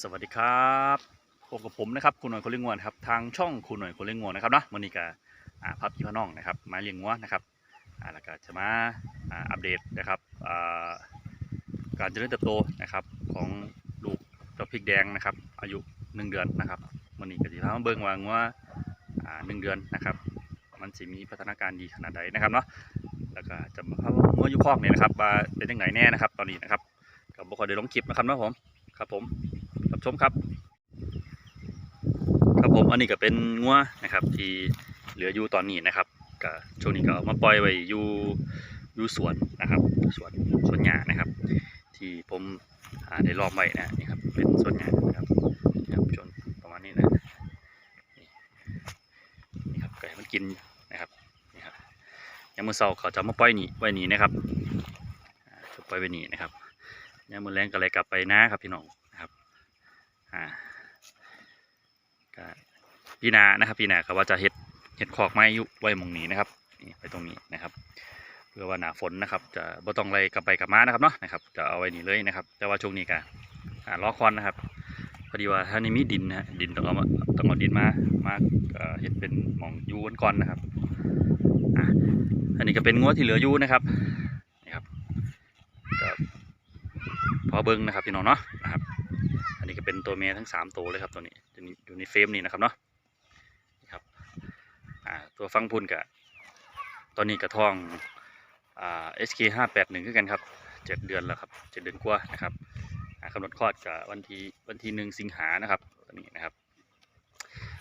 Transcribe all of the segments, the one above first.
สวัสดีครับพบกับผมนะครับคุณหน่อยคนเลี้ยงงัวนครับทางช่องคุณหน่อยคนเลี้ยงงัวนะครับเนาะวันนี้ก็พับพี่พน้องนะครับมาเลี้ยงงัวนะครับแล้วก็จะมาอัปเดตนะครับการเจริญเติบโตนะครับของลูกเจ้าพริกแดงนะครับ อายุหนึ่งเดือนนะครับวันนี้ก็จะพามาเบิ่งวางว่าหนึ่งเดือนนะครับ มันจะมีพัฒนาการดีขนาดใดนะครับเนาะแล้วก็จะมาพางัวอยุคอกเนี่ยนะครับว่าเป็นยังไงแน่นะครับ ตอนนี้นะครับก็บอกว่าเดี๋ยวลงคลิปนะครับเนาะผมครับผม รับชมครับ ครับผมอันนี้ก็เป็นงัวนะครับ ที่เหลืออยู่ตอนนี้นะครับก็ช่วงนี้ก็เอามาปล่อยไว้อยู่อยู่สวนนะครับสวนสวนหญ้านะครับ ที่ผมอ่าได้รอบไว้นะนี่ครับเป็นสวนหญ้านะครับครับชนประมาณนี้นะนี่ครับไก่มันกินนะครับนี่ครับยามมื้อเช้าเขาจะมาปล่อยนี่ไว้นี่นะครับจะปล่อยไว้นี่นะครับยามมื้อแรงก็เลยกลับไปนะครับพี่น้องนะครับ อ่าก็พี่นานะครับพี่นาก็ว่าจะเห็ดเห็ดขอกไม้อยู่ไว้มองนี้นะครับนี่ไว้ตรงนี้นะครับ เพื่อว่าหนาฝนนะครับ จะบ่ต้องอะไรกลับไปกลับมานะครับเนาะนะครับจะเอาไว้นี่เลยนะครับ แต่ว่าช่วงนี้ก็อ่าล้อควันนะครับพอดีว่าถ้านี่มีดินนะฮะดินต้องเอาต้องเอาดินมามาเห็ดเป็นหมองยูนก่อนนะครับอันนี้ก็เป็นงัวที่เหลืออยู่นะครับนี่ครับก็พอเบิ้งนะครับพี่น้องเนาะนะครับ นนี้ก็เป็นตัวเมียทั้งสามตัวเลยครับตัวนี้อยู่ในเฟรมนี้นะครับเนาะนี่ครับตัวฟังพุ่นกับตอนนี้กระท่องอ่า SK ห้าแปดหนึ่งคือกันครับเจ็ดเดือนแล้วครับเจ็ดเดือนกว่านะครับกำหนดคลอดกับวันที่วันที่หนึ่งสิงหานะครับตัวนี้นะครับ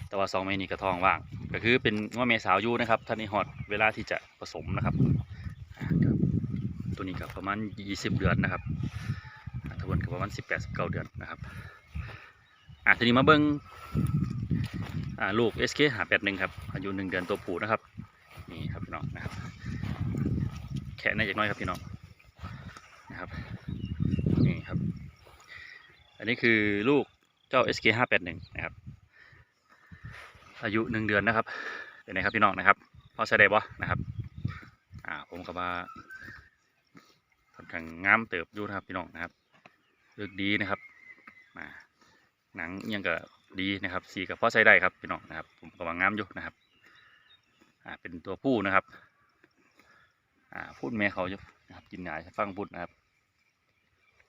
แต่ว่าสองเมนี้กระทองว่าง ก็คือเป็นว่าเมสาวยูนะครับท่านนี้ฮอดเวลาที่จะผสมนะครับ ตัวนี้ก็ประมาณยี่สิบเดือนนะครับ ประมาณสิบแปดสิบเก้าเดือนนะครับอะทีนี้มาเบิ้งอ่าลูก SK หาแปดหนึ่งครับอายุหนึ่งเดือนตัวผู้นะครับนี่ครับพี่น้องนะครับแค่นอย่างน้อยครับพี่น้องนะครับนี่ครับ อันนี้คือลูกเจ้า SK ห้าแปดหนึ่งนะครับ อายุหนึ่งเดือนนะครับเป็นไงครับพี่น้องนะครับพอใช้ได้บ่นะครับอ่าผมก็ว่าค่อนข้างงามเติบอยู่นะครับพี่น้องนะครับ เลือกดีนะครับอ่าหนังยังก็ดีนะครับ สีกับพ่อใช้ได้ครับพี่น้องนะครับ ผมกำลังงามอยู่นะครับอ่าเป็นตัวผู้นะครับอ่าพูดแม่เขาอยู่นะครับกินหงายฟังพูดนะครับ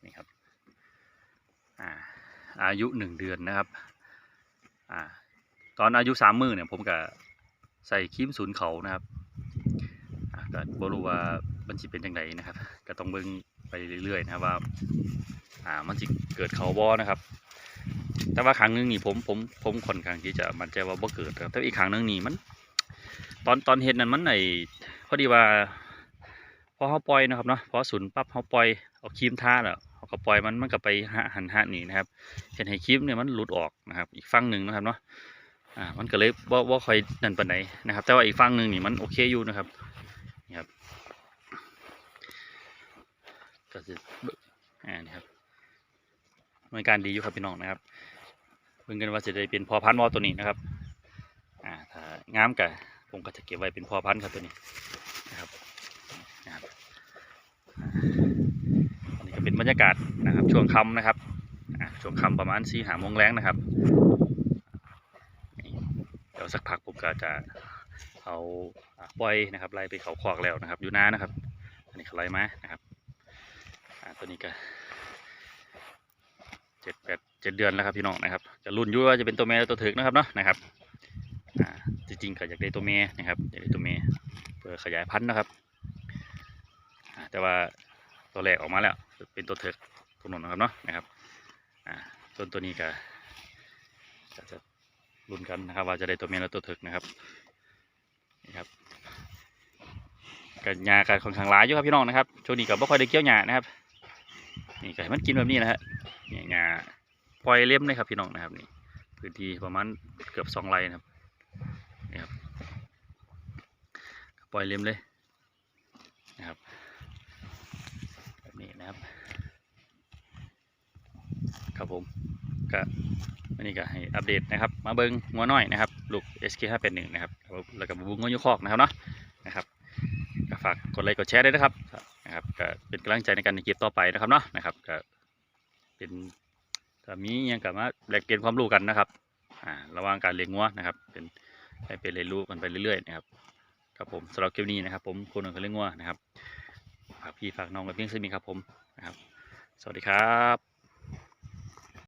นี่ครับอ่าอายุหนึ่งเดือนนะครับอ่าตอนอายุสามมือเนี่ยผมก็ใส่ครีมศูนย์เขานะครับอ่าก็บรู้ว่ามันจะเป็นยังไงนะครับ ก็ต้องเบิ่งไปเรื่อยๆนะครับว่า อ่ามันสิเกิดเขาบอนะครับ แต่ว่าครั้งหนึงนี่ผมผมผมค่อนข้างที่จะมั่นใจว่าบ่เกิดครับแต่อีกครั้งหนึงนี่มัน ตอนตอนเห็นนั้นมันไอพอดีว่าพอเขาปล่อยนะครับเนาะพอศูนย์ปั๊บเขาปล่อยเอาครีมทาแล้วเขาก็ปล่อยมันมันก็ไปหหันหานี่นะครับเห็นให้ครีมเนี่ยมันหลุดออกนะครับ อีกฝั่งหนึ่งนะครับเนาะอ่ามันก็เลยว่าว่าคอยนั่นปานไหนนะครับ แต่ว่าอีกฝั่งหนึ่งนี่มันโอเคอยู่นะครับนี่ครับก็จะอ่านี่ครับ บริการดีอยู่ครับพี่น้องนะครับเพิ่งกันว่าจะได้เป็นพอพันธุ์วอตัวนี้นะครับอ่าถ้างามกับผมก็จะเก็บไว้เป็นพอพันธุ์ครับตัวนี้นะครับนะครับอันนี้ก็เป็นบรรยากาศนะครับช่วงค่ำนะครับอ่าช่วงค่ำประมาณสี่หาโมงแรงนะครับเดี๋ยวสักพักผมก็จะเอาอ่าปล่อยนะครับไล่ไปเขาคอกแล้วนะครับอยู่น้านะครับ อันนี้เขาไล่มานะครับอ่าตัวนี้ก็ เจ็ดแปดเจ็ดเดือนแล้วครับพี่น้องนะครับ จะรุ่นยุ่ว่าจะเป็นตัวแม่หรือตัวถึกนะครับเนาะนะครับอ่าจริงๆก็อยากได้ตัวแม่นะครับอยากได้ตัวแม่เพื่อขยายพันธุ์นะครับแต่ว่าตัวแรกออกมาแล้วเป็นตัวถึกตัวนุ่นนะครับเนาะนะครับอ่าส่วนตัวนี้ก็จะรุ่นกันนะครับ ว่าจะได้ตัวแม่หรือตัวถึกนะครับนี่ครับกันยากันค่อนข้างหลายอยู่ครับพี่น้องนะครับช่วงนี้ก็ไม่ค่อยได้เกี่ยวหญ้านะครับ นี่ไก็ให้มันกินแบบนี้นะฮะเนี่ยงาปล่อยเล็มเลยครับพี่น้องนะครับนี่พื้นที่ประมาณเกือบสองไร่นะครับนี่ครับปล่อยเล็มเลยนะครับแบบนี้นะครับครับผมก็วันนี้ก็ให้อัปเดตนะครับ มาเบิ้งงัวน้อยนะครับลูก SK 5 8 1 นะครับแล้วก็บุ้งงัวยูคอกนะครับเนาะนะครับก็ฝากกดไลค์กดแชร์ด้วยนะครับ นะครับก็เป็นกำลังใจในการเก็บต่อไปนะครับเนาะนะครับก็เป็นถ้ามีอิหยังกับมาแลกเปลี่ยนความรู้กันนะครับอ่าระหว่างการเลี้ยงงัวนะครับ เป็นให้เป็นเรียนรู้กันไปเรื่อยๆนะครับครับผมสำหรับคลิปนี้นะครับ ผมคนหนึ่งคนเลี้ยงงัวนะครับฝากพี่ฝากน้องกับเพียงสมีครับผมนะครับ สวัสดีครับ